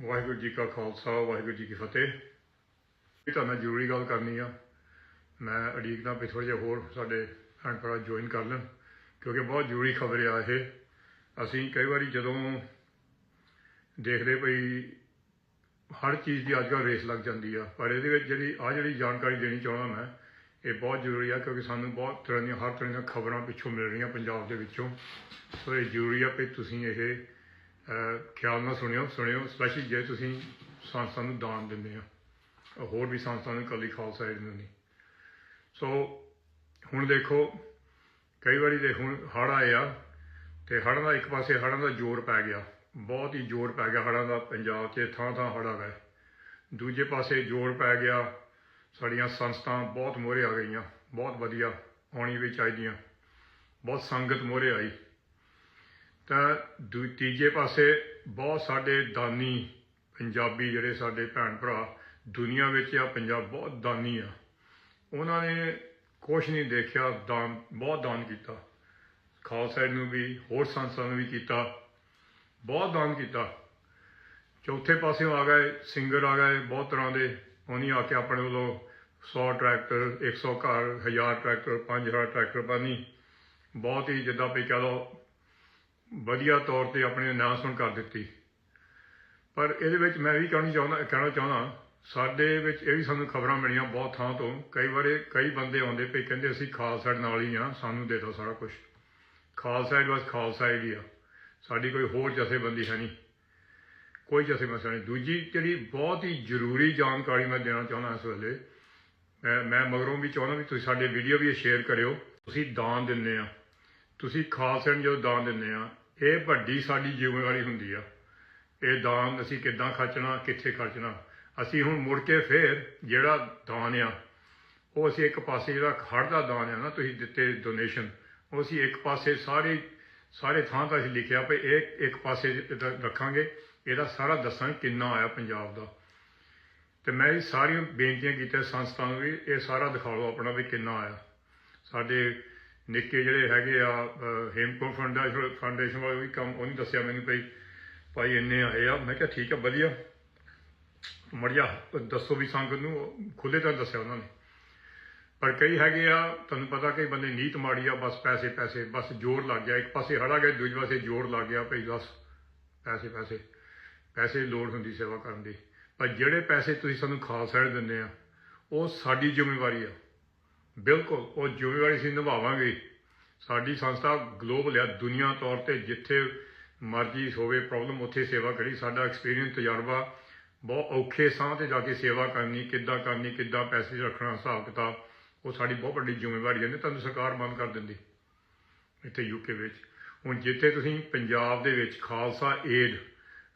ਵਾਹਿਗੁਰੂ ਜੀ ਕਾ ਖਾਲਸਾ, ਵਾਹਿਗੁਰੂ ਜੀ ਕੀ ਫਤਿਹ। ਇਹ ਤਾਂ ਮੈਂ ਜ਼ਰੂਰੀ ਗੱਲ ਕਰਨੀ ਆ। ਮੈਂ ਅੜੀਕਦਾ ਵੀ ਥੋੜ੍ਹੇ ਜਿਹਾ ਹੋਰ ਸਾਡੇ ਭੈਣ ਭਰਾ ਜੁਆਇਨ ਕਰ ਲੈਣ, ਕਿਉਂਕਿ ਬਹੁਤ ਜ਼ਰੂਰੀ ਖਬਰ ਆ ਇਹ। ਅਸੀਂ ਕਈ ਵਾਰੀ ਜਦੋਂ ਦੇਖਦੇ ਪਈ ਹਰ ਚੀਜ਼ ਦੀ ਅੱਜ ਕੱਲ੍ਹ ਰੇਸ ਲੱਗ ਜਾਂਦੀ ਆ, ਪਰ ਇਹਦੇ ਵਿੱਚ ਜਿਹੜੀ ਆ ਜਿਹੜੀ ਜਾਣਕਾਰੀ ਦੇਣੀ ਚਾਹੁੰਦਾ ਮੈਂ, ਇਹ ਬਹੁਤ ਜ਼ਰੂਰੀ ਆ, ਕਿਉਂਕਿ ਸਾਨੂੰ ਬਹੁਤ ਤਰ੍ਹਾਂ ਦੀਆਂ, ਹਰ ਤਰ੍ਹਾਂ ਦੀਆਂ ਖਬਰਾਂ ਪਿੱਛੋਂ ਮਿਲ ਰਹੀਆਂ ਪੰਜਾਬ ਦੇ ਵਿੱਚੋਂ। ਸੋ ਇਹ ਜ਼ਰੂਰੀ ਆ ਕਿ ਤੁਸੀਂ ਇਹ ਖਿਆਲ ਨਾਲ ਸੁਣਿਓ ਸੁਣਿਓ ਸਪੈਸ਼ਲੀ ਜੇ ਤੁਸੀਂ ਸੰਸਥਾ ਨੂੰ ਦਾਨ ਦਿੰਦੇ ਆ। ਹੋਰ ਵੀ ਸੰਸਥਾ ਨੂੰ ਇਕੱਲੀ ਖਾਲਸਾ ਏਡ ਨੂੰ ਨਹੀਂ ਸੋ ਹੁਣ ਦੇਖੋ, ਕਈ ਵਾਰੀ ਦੇ ਹੁਣ ਹੜ੍ਹ ਆਏ ਆ ਤੇ ਹੜ੍ਹਾਂ ਦਾ ਇੱਕ ਪਾਸੇ ਹੜ੍ਹਾਂ ਦਾ ਜ਼ੋਰ ਪੈ ਗਿਆ, ਬਹੁਤ ਹੀ ਜ਼ੋਰ ਪੈ ਗਿਆ ਹੜ੍ਹਾਂ ਦਾ ਪੰਜਾਬ 'ਚ ਥਾਂ ਥਾਂ ਹੜ੍ਹ ਆ ਗਏ। ਦੂਜੇ ਪਾਸੇ ਜ਼ੋਰ ਪੈ ਗਿਆ, ਸਾਡੀਆਂ ਸੰਸਥਾਵਾਂ ਬਹੁਤ ਮੋਹਰੇ ਆ ਗਈਆਂ, ਬਹੁਤ ਵਧੀਆ ਆਉਣੀ ਵੀ ਚਾਹੀਦੀਆਂ, ਬਹੁਤ ਸੰਗਤ ਮੋਹਰੇ ਆਈ। ਤਾਂ ਦੂ ਤੀਜੇ ਪਾਸੇ ਬਹੁਤ ਸਾਡੇ ਦਾਨੀ ਪੰਜਾਬੀ ਜਿਹੜੇ ਸਾਡੇ ਭੈਣ ਭਰਾ ਦੁਨੀਆ ਵਿੱਚ ਆ, ਪੰਜਾਬ ਬਹੁਤ ਦਾਨੀ ਆ। ਉਹਨਾਂ ਨੇ ਕੁਛ ਨਹੀਂ ਦੇਖਿਆ, ਦਾਨ, ਬਹੁਤ ਦਾਨ ਕੀਤਾ। ਖਾਲਸਾ ਨੂੰ ਵੀ, ਹੋਰ ਸੰਸਥਾ ਨੂੰ ਵੀ ਕੀਤਾ। ਬਹੁਤ ਦਾਨ ਕੀਤਾ। ਚੌਥੇ ਪਾਸੇ ਆ ਗਏ ਸਿੰਗਰ ਆ ਗਏ ਬਹੁਤ ਤਰ੍ਹਾਂ ਦੇ। ਉਹਨੀ ਆ ਕੇ ਆਪਣੇ ਵੱਲੋਂ 100 ਟਰੈਕਟਰ 100 ਘਰ 1000 ਟਰੈਕਟਰ 5000 ਟਰੈਕਟਰ ਪਾਣੀ ਬਹੁਤ ਹੀ ਜਿੱਦਾਂ ਵੀ ਕਹ ਲਓ ਵਧੀਆ ਤੌਰ ਤੇ ਆਪਣੀ ਅਨਾਉਂਸਮੈਂਟ ਕਰ ਦਿੱਤੀ। ਪਰ ਇਹਦੇ ਵਿੱਚ ਮੈਂ ਵੀ ਕਹਿਣਾ ਚਾਹੁੰਦਾ ਕਹਿਣਾ ਚਾਹੁੰਦਾ, ਸਾਡੇ ਵਿੱਚ ਇਹ ਵੀ ਸਾਨੂੰ ਖਬਰਾਂ ਮਿਲੀਆਂ ਬਹੁਤ ਥਾਂ ਤੋਂ। ਕਈ ਵਾਰੇ ਕਈ ਬੰਦੇ ਆਉਂਦੇ ਪਏ, ਕਹਿੰਦੇ ਅਸੀਂ ਖਾਲਸਾ ਨਾਲ ਹੀ ਆ, ਸਾਨੂੰ ਦੇ ਦਿਓ ਸਾਰਾ ਕੁਝ ਖਾਲਸਾ ਏਡ ਬਸ ਖਾਲਸਾ ਏਡ ਹੀ ਆ। ਸਾਡੀ ਕੋਈ ਹੋਰ ਜਥੇਬੰਦੀ ਹੈ ਨਹੀਂ। ਕੋਈ ਜਥੇਬੰਦੀ ਨਹੀਂ। ਦੂਜੀ ਜਿਹੜੀ ਬਹੁਤ ਹੀ ਜ਼ਰੂਰੀ ਜਾਣਕਾਰੀ ਮੈਂ ਦੇਣਾ ਚਾਹੁੰਦਾ ਇਸ ਵੇਲੇ, ਮੈਂ ਮੈਂ ਮਗਰੋਂ ਵੀ ਚਾਹੁੰਦਾ ਵੀ ਤੁਸੀਂ ਸਾਡੇ ਵੀਡੀਓ ਵੀ ਸ਼ੇਅਰ ਕਰਿਓ। ਤੁਸੀਂ ਦਾਨ ਦਿੰਦੇ ਆ। ਤੁਸੀਂ ਖਾਲਸਾ ਨੂੰ ਜਦੋਂ ਦਾਨ ਦਿੰਦੇ ਆ ਇਹ ਵੱਡੀ ਸਾਡੀ ਜ਼ਿੰਮੇਵਾਰੀ ਹੁੰਦੀ ਆ। ਇਹ ਦਾਨ ਅਸੀਂ ਕਿੱਦਾਂ ਖਰਚਣਾ, ਕਿੱਥੇ ਖਰਚਣਾ। ਅਸੀਂ ਹੁਣ ਮੁੜ ਕੇ ਫੇਰ ਜਿਹੜਾ ਦਾਨ ਆ, ਉਹ ਅਸੀਂ ਇੱਕ ਪਾਸੇ ਜਿਹੜਾ ਖੜ ਦਾ ਦਾਨ ਆ ਨਾ, ਤੁਸੀਂ ਦਿੱਤੇ ਡੋਨੇਸ਼ਨ ਉਹ ਅਸੀਂ ਇੱਕ ਪਾਸੇ ਸਾਰੇ ਸਾਰੇ ਥਾਂ ਤਾਂ ਅਸੀਂ ਲਿਖਿਆ ਵੀ ਇਹ ਇੱਕ ਪਾਸੇ ਰੱਖਾਂਗੇ। ਇਹਦਾ ਸਾਰਾ ਦੱਸਾਂ ਕਿੰਨਾ ਆਇਆ ਪੰਜਾਬ ਦਾ। ਤੇ ਮੈਂ ਇਹ ਸਾਰੀਆਂ ਬੇਨਤੀਆਂ ਕੀਤੀਆਂ ਸੰਸਥਾ ਨੂੰ ਵੀ, ਇਹ ਸਾਰਾ ਦਿਖਾ ਲਓ ਆਪਣਾ ਵੀ ਕਿੰਨਾ ਆਇਆ। ਸਾਡੇ ਨਿੱਕੇ ਜਿਹੜੇ ਹੈਗੇ ਆ ਅਹ, ਫਾਊਂਡੇਸ਼ਨ ਫਾਊਂਡੇਸ਼ਨ ਵਾਲੇ ਵੀ ਕੰਮ ਉਹਨੇ ਦੱਸਿਆ ਮੈਨੂੰ ਭਾਈ ਭਾਈ ਇੰਨੇ ਆਏ ਆ। ਮੈਂ ਕਿਹਾ ਠੀਕ ਆ ਵਧੀਆ। ਮੜਿਆ ਦੱਸੋ ਵੀ ਸੰਗਤ ਨੂੰ ਖੁੱਲੇ ਤਾਂ ਦੱਸਿਆ ਉਹਨਾਂ ਨੇ। ਪਰ ਕਈ ਹੈਗੇ ਆ ਤੁਹਾਨੂੰ ਪਤਾ ਕਈ ਬੰਦੇ ਨੀਤ ਮਾੜੀ ਆ ਬਸ ਪੈਸੇ ਪੈਸੇ ਬਸ ਜ਼ੋਰ ਲੱਗ ਗਿਆ। ਇੱਕ ਪਾਸੇ ਹੜਾ ਗਿਆ ਦੂਜੇ ਪਾਸੇ ਜ਼ੋਰ ਲੱਗ ਗਿਆ ਭਾਈ ਬਸ ਪੈਸੇ ਪੈਸੇ। ਪੈਸੇ ਲੋੜ ਹੁੰਦੀ ਸੇਵਾ ਕਰਨ ਦੀ। ਪਰ ਜਿਹੜੇ ਪੈਸੇ ਤੁਸੀਂ ਸਾਨੂੰ ਖਾਲਸਾ ਏਡ ਦਿੰਦੇ ਆ ਉਹ ਸਾਡੀ ਜ਼ਿੰਮੇਵਾਰੀ ਆ। ਬਿਲਕੁਲ, ਉਹ ਜ਼ਿੰਮੇਵਾਰੀ ਅਸੀਂ ਨਿਭਾਵਾਂਗੇ। ਸਾਡੀ ਸੰਸਥਾ ਗਲੋਬਲ ਆ, ਦੁਨੀਆ ਤੌਰ ਤੇ ਜਿੱਥੇ ਮਰਜ਼ੀ ਹੋਵੇ ਪ੍ਰੋਬਲਮ ਉੱਥੇ ਸੇਵਾ ਕਰੀ। ਸਾਡਾ ਐਕਸਪੀਰੀਅੰਸ ਤਜਰਬਾ ਬਹੁਤ ਔਖੇ ਸਾਹ ਤੇ ਜਾ ਕੇ ਸੇਵਾ ਕਰਨੀ, ਕਿੱਦਾਂ ਕਰਨੀ, ਕਿੱਦਾਂ ਪੈਸੇ ਰੱਖਣਾ, ਹਿਸਾਬ ਕਿਤਾਬ, ਉਹ ਸਾਡੀ ਬਹੁਤ ਵੱਡੀ ਜ਼ਿੰਮੇਵਾਰੀ ਹੈ ਨਹੀਂ ਤੁਹਾਨੂੰ ਸਰਕਾਰ ਬੰਦ ਕਰ ਦਿੰਦੀ, ਇੱਥੇ ਯੂਕੇ ਵਿੱਚ। ਹੁਣ ਜਿੱਥੇ ਤੁਸੀਂ ਪੰਜਾਬ ਦੇ ਵਿੱਚ ਖਾਲਸਾ ਏਡ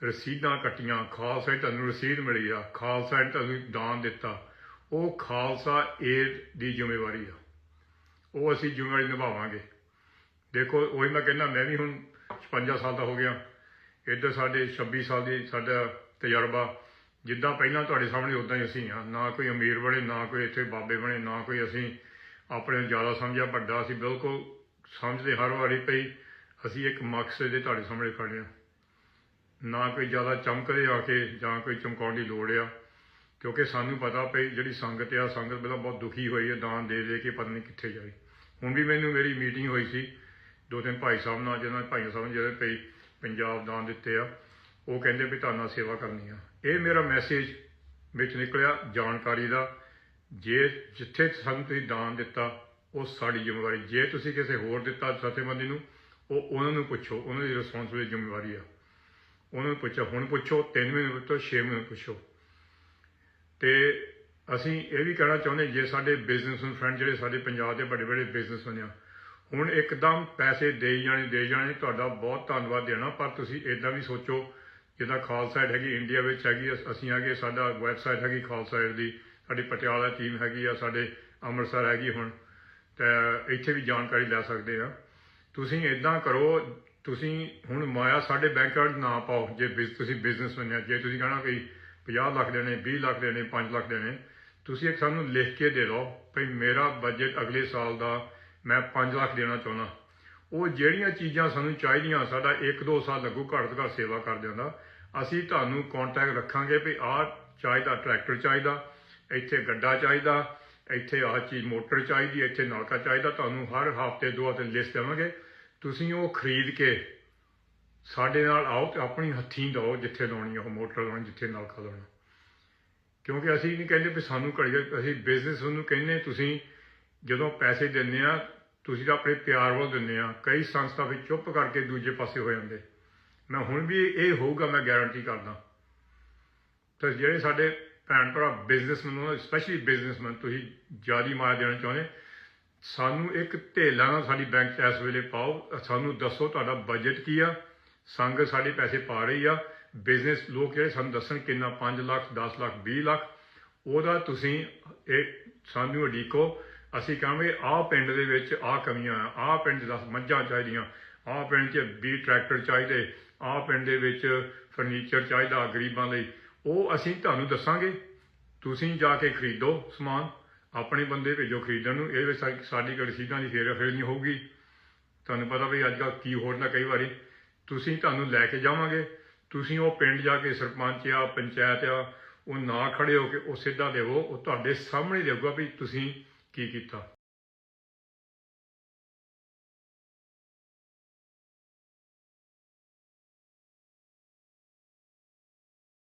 ਰਸੀਦਾਂ ਕੱਟੀਆਂ, ਖਾਲਸਾ ਤੁਹਾਨੂੰ ਰਸੀਦ ਮਿਲੀ ਆ, ਖਾਲਸਾ ਏਡ ਤੁਹਾਨੂੰ ਦਾਨ ਦਿੱਤਾ। ਉਹ ਖਾਲਸਾ ਏਡ ਦੀ ਜ਼ਿੰਮੇਵਾਰੀ ਆ। ਉਹ ਅਸੀਂ ਜ਼ਿੰਮੇਵਾਰੀ ਨਿਭਾਵਾਂਗੇ। ਦੇਖੋ, ਉਹੀ ਮੈਂ ਕਹਿੰਦਾ, ਮੈਂ ਵੀ ਹੁਣ 56 ਸਾਲ ਦਾ ਹੋ ਗਿਆ। ਇੱਧਰ ਸਾਡੇ 26 ਸਾਲ ਦੀ ਸਾਡਾ ਤਜਰਬਾ, ਜਿੱਦਾਂ ਪਹਿਲਾਂ ਤੁਹਾਡੇ ਸਾਹਮਣੇ ਉਦਾਂ ਹੀ ਅਸੀਂ ਆ ਨਾ ਕੋਈ ਅਮੀਰ ਬਣੇ, ਨਾ ਕੋਈ ਇੱਥੇ ਬਾਬੇ ਬਣੇ, ਨਾ ਕੋਈ ਅਸੀਂ ਆਪਣੇ ਨੂੰ ਜ਼ਿਆਦਾ ਸਮਝਿਆ, ਵੱਡਾ ਅਸੀਂ ਬਿਲਕੁਲ ਸਮਝਦੇ ਹਰ ਵਾਰੀ ਪਈ। ਅਸੀਂ ਇੱਕ ਮਕਸਦ ਦੇ ਤੁਹਾਡੇ ਸਾਹਮਣੇ ਖੜੇ ਆ ਨਾ ਕੋਈ ਜ਼ਿਆਦਾ ਚਮਕਦੇ ਆ ਕੇ ਜਾਂ ਕੋਈ ਚਮਕਾਉਣ ਦੀ ਲੋੜ ਆ। ਕਿਉਂਕਿ ਸਾਨੂੰ ਪਤਾ ਪਈ ਜਿਹੜੀ ਸੰਗਤ ਆ, ਸੰਗਤ ਪਹਿਲਾਂ ਬਹੁਤ ਦੁਖੀ ਹੋਈ ਹੈ ਦਾਨ ਦੇ ਦੇ ਕੇ ਪਤਾ ਨਹੀਂ ਕਿੱਥੇ ਜਾਈ ਹੁਣ ਵੀ ਮੈਨੂੰ ਮੇਰੀ ਮੀਟਿੰਗ ਹੋਈ ਸੀ, ਦੋ ਤਿੰਨ ਭਾਈ ਸਾਹਿਬ ਨਾਲ, ਜਿਹਨਾਂ ਭਾਈ ਸਾਹਿਬ ਨੇ ਜਿਹੜੇ ਪਈ ਪੰਜਾਬ ਦਾਨ ਦਿੱਤੇ ਆ, ਉਹ ਕਹਿੰਦੇ ਵੀ ਤੁਹਾਨੂੰ ਸੇਵਾ ਕਰਨੀ ਆ। ਇਹ ਮੇਰਾ ਮੈਸੇਜ ਵਿੱਚ ਨਿਕਲਿਆ ਜਾਣਕਾਰੀ ਦਾ, ਜੇ ਜਿੱਥੇ ਸਾਨੂੰ ਤੁਸੀਂ ਦਾਨ ਦਿੱਤਾ, ਉਹ ਸਾਡੀ ਜ਼ਿੰਮੇਵਾਰੀ। ਜੇ ਤੁਸੀਂ ਕਿਸੇ ਹੋਰ ਦਿੱਤਾ ਜਥੇਬੰਦੀ ਨੂੰ, ਉਹ ਉਹਨਾਂ ਨੂੰ ਪੁੱਛੋ, ਉਹਨਾਂ ਦੀ ਰਿਸਪੌਂਸਿਬਿਲਿਟੀ ਜ਼ਿੰਮੇਵਾਰੀ ਆ। ਉਹਨਾਂ ਨੂੰ ਪੁੱਛੋ ਹੁਣ ਪੁੱਛੋ 3 ਮਹੀਨੇ ਪੁੱਛੋ 6 ਮਹੀਨੇ ਪੁੱਛੋ। ਤੇ ਅਸੀਂ ਇਹ ਵੀ ਕਹਿਣਾ ਚਾਹੁੰਦੇ ਜੇ ਸਾਡੇ ਬਿਜ਼ਨਸਮੈਨ ਫਰੈਂਡ ਜਿਹੜੇ ਸਾਡੇ ਪੰਜਾਬ ਦੇ ਵੱਡੇ ਵੱਡੇ ਬਿਜ਼ਨਸਮੈਨ ਆ, ਹੁਣ ਇੱਕਦਮ ਪੈਸੇ ਦੇ ਜਾਣੇ ਦੇ ਜਾਣੇ, ਤੁਹਾਡਾ ਬਹੁਤ ਧੰਨਵਾਦ ਦੇਣਾ, ਪਰ ਤੁਸੀਂ ਇਦਾਂ ਵੀ ਸੋਚੋ, ਜਿੱਦਾਂ ਖਾਲਸਾ ਹੈਗੀ ਇੰਡੀਆ ਵਿੱਚ ਹੈਗੀ ਅਸੀਂ ਹੈਗੇ, ਸਾਡਾ ਵੈਬਸਾਈਟ ਹੈਗੀ ਖਾਲਸਾ ਏਡ ਦੀ, ਸਾਡੀ ਪਟਿਆਲਾ ਟੀਮ ਹੈਗੀ ਆ, ਸਾਡੇ ਅੰਮ੍ਰਿਤਸਰ ਹੈਗੀ ਹੁਣ, ਤੇ ਇੱਥੇ ਵੀ ਜਾਣਕਾਰੀ ਲੈ ਸਕਦੇ ਆ। ਤੁਸੀਂ ਇਦਾਂ ਕਰੋ, ਤੁਸੀਂ ਹੁਣ ਮਾਇਆ ਸਾਡੇ ਬੈਂਕ ਨਾ ਪਾਓ, ਜੇ ਬਿਜ਼- ਤੁਸੀਂ ਬਿਜ਼ਨਸਮੈਨ ਆ, ਜੇ ਤੁਸੀਂ ਕਹਣਾ ਕੋਈ 50 ਲੱਖ ਦੇਣੇ 20 ਲੱਖ ਦੇਣੇ 5 ਲੱਖ ਦੇਣੇ। ਤੁਸੀਂ ਇੱਕ ਸਾਨੂੰ ਲਿਖ ਕੇ ਦੇ ਦਿਓ ਭਈ ਮੇਰਾ ਬਜਟ ਅਗਲੇ ਸਾਲ ਦਾ ਮੈਂ 5 ਲੱਖ ਦੇਣਾ ਚਾਹੁੰਦਾ। ਉਹ ਜਿਹੜੀਆਂ ਚੀਜ਼ਾਂ ਸਾਨੂੰ ਚਾਹੀਦੀਆਂ, ਸਾਡਾ 1-2 ਸਾਲ ਲੱਗੂ ਘੱਟ ਤੋਂ ਘੱਟ ਸੇਵਾ ਕਰ ਦਿੰਦਾ ਅਸੀਂ ਤੁਹਾਨੂੰ ਕੰਟੈਕਟ ਰੱਖਾਂਗੇ ਵੀ ਆਹ ਚਾਹੀਦਾ ਟਰੈਕਟਰ ਚਾਹੀਦਾ, ਇੱਥੇ ਗੱਡਾ ਚਾਹੀਦਾ, ਇੱਥੇ ਆਹ ਚੀਜ਼ ਮੋਟਰ ਚਾਹੀਦੀ, ਇੱਥੇ ਨਲਕਾ ਚਾਹੀਦਾ। ਤੁਹਾਨੂੰ ਹਰ ਹਫ਼ਤੇ ਦੋ ਹਫ਼ਤੇ ਲਿਸਟ ਦੇਵਾਂਗੇ। ਤੁਸੀਂ ਉਹ ਖਰੀਦ ਕੇ ਸਾਡੇ ਨਾਲ ਆਓ ਤੇ ਆਪਣੀ ਹੱਥੀਂ ਦਿਓ ਜਿੱਥੇ ਲਾਉਣੀ ਉਹ ਮੋਟਰ ਲਾਉਣੀ, ਜਿੱਥੇ ਨਲਕਾ ਲਾਉਣਾ। ਕਿਉਂਕਿ ਅਸੀਂ ਨਹੀਂ ਕਹਿੰਦੇ ਵੀ ਸਾਨੂੰ ਘੜੀ ਅਸੀਂ ਬਿਜ਼ਨਸ ਨੂੰ ਕਹਿੰਦੇ ਤੁਸੀਂ ਜਦੋਂ ਪੈਸੇ ਦਿੰਦੇ ਆ, ਤੁਸੀਂ ਤਾਂ ਆਪਣੇ ਪਿਆਰ ਵੱਲ ਦਿੰਦੇ ਆ। ਕਈ ਸੰਸਥਾ ਵਿੱਚ ਚੁੱਪ ਕਰਕੇ ਦੂਜੇ ਪਾਸੇ ਹੋ ਜਾਂਦੇ। ਮੈਂ ਹੁਣ ਵੀ ਇਹ ਹੋਊਗਾ, ਮੈਂ ਗਾਰੰਟੀ ਕਰਦਾ। ਤਾਂ ਜਿਹੜੇ ਸਾਡੇ ਭੈਣ ਭਰਾ ਬਿਜ਼ਨਸਮੈਨ ਉਹਨਾਂ ਸਪੈਸ਼ਲੀ ਬਿਜ਼ਨਸਮੈਨ ਤੁਸੀਂ ਜਿਆਦੀ ਮਾਰ ਦੇਣਾ ਚਾਹੁੰਦੇ, ਸਾਨੂੰ ਇੱਕ ਢੇਲਾ ਨਾਲ ਸਾਡੀ ਬੈਂਕ 'ਚ ਇਸ ਵੇਲੇ ਪਾਓ, ਸਾਨੂੰ ਦੱਸੋ ਤੁਹਾਡਾ ਬਜਟ ਕੀ ਆ। ਸੰਗਤ ਸਾਡੇ ਪੈਸੇ ਪਾ ਰਹੀ ਆ। ਬਿਜ਼ਨਸ ਲੋਕ ਜਿਹੜੇ ਸਾਨੂੰ ਦੱਸਣ ਕਿੰਨਾ 5 ਲੱਖ 10 ਲੱਖ 20 ਲੱਖ, ਉਹਦਾ ਤੁਸੀਂ ਇਹ ਸਾਨੂੰ ਉਡੀਕੋ। ਅਸੀਂ ਕਹਾਂਗੇ, ਆਹ ਪਿੰਡ ਦੇ ਵਿੱਚ ਆਹ ਕਮੀਆਂ ਆ ਆਹ ਪਿੰਡ 'ਚ 10 ਮੱਝਾਂ ਚਾਹੀਦੀਆਂ, ਆਹ ਪਿੰਡ 'ਚ 20 ਟਰੈਕਟਰ ਚਾਹੀਦੇ, ਆਹ ਪਿੰਡ ਦੇ ਵਿੱਚ ਫਰਨੀਚਰ ਚਾਹੀਦਾ ਗਰੀਬਾਂ ਲਈ। ਉਹ ਅਸੀਂ ਤੁਹਾਨੂੰ ਦੱਸਾਂਗੇ। ਤੁਸੀਂ ਜਾ ਕੇ ਖਰੀਦੋ ਸਮਾਨ। ਆਪਣੇ ਬੰਦੇ ਭੇਜੋ ਖਰੀਦਣ ਨੂੰ। ਇਹ ਵਿੱਚ ਸਾਡੀ ਕੋਈ ਰਸੀਦਾਂ ਦੀ ਫੇਰ ਫੇਰ ਨਹੀਂ ਹੋਊਗੀ। ਤੁਹਾਨੂੰ ਪਤਾ ਵੀ ਅੱਜ ਕੱਲ੍ਹ ਕੀ ਹੋਰ ਨਾ ਕਈ ਵਾਰੀ ਤੁਸੀਂ ਤੁਹਾਨੂੰ ਲੈ ਕੇ ਜਾਵਾਂਗੇ। ਤੁਸੀਂ ਉਹ ਪਿੰਡ ਜਾ ਕੇ ਸਰਪੰਚ ਆ, ਪੰਚਾਇਤ ਆ, ਉਹ ਨਾ ਖੜੇ ਹੋ ਕੇ ਉਹ ਸਿੱਧਾ ਦੇਵੋ, ਉਹ ਤੁਹਾਡੇ ਸਾਹਮਣੇ ਦੇਊਗਾ ਵੀ ਤੁਸੀਂ ਕੀ ਕੀਤਾ।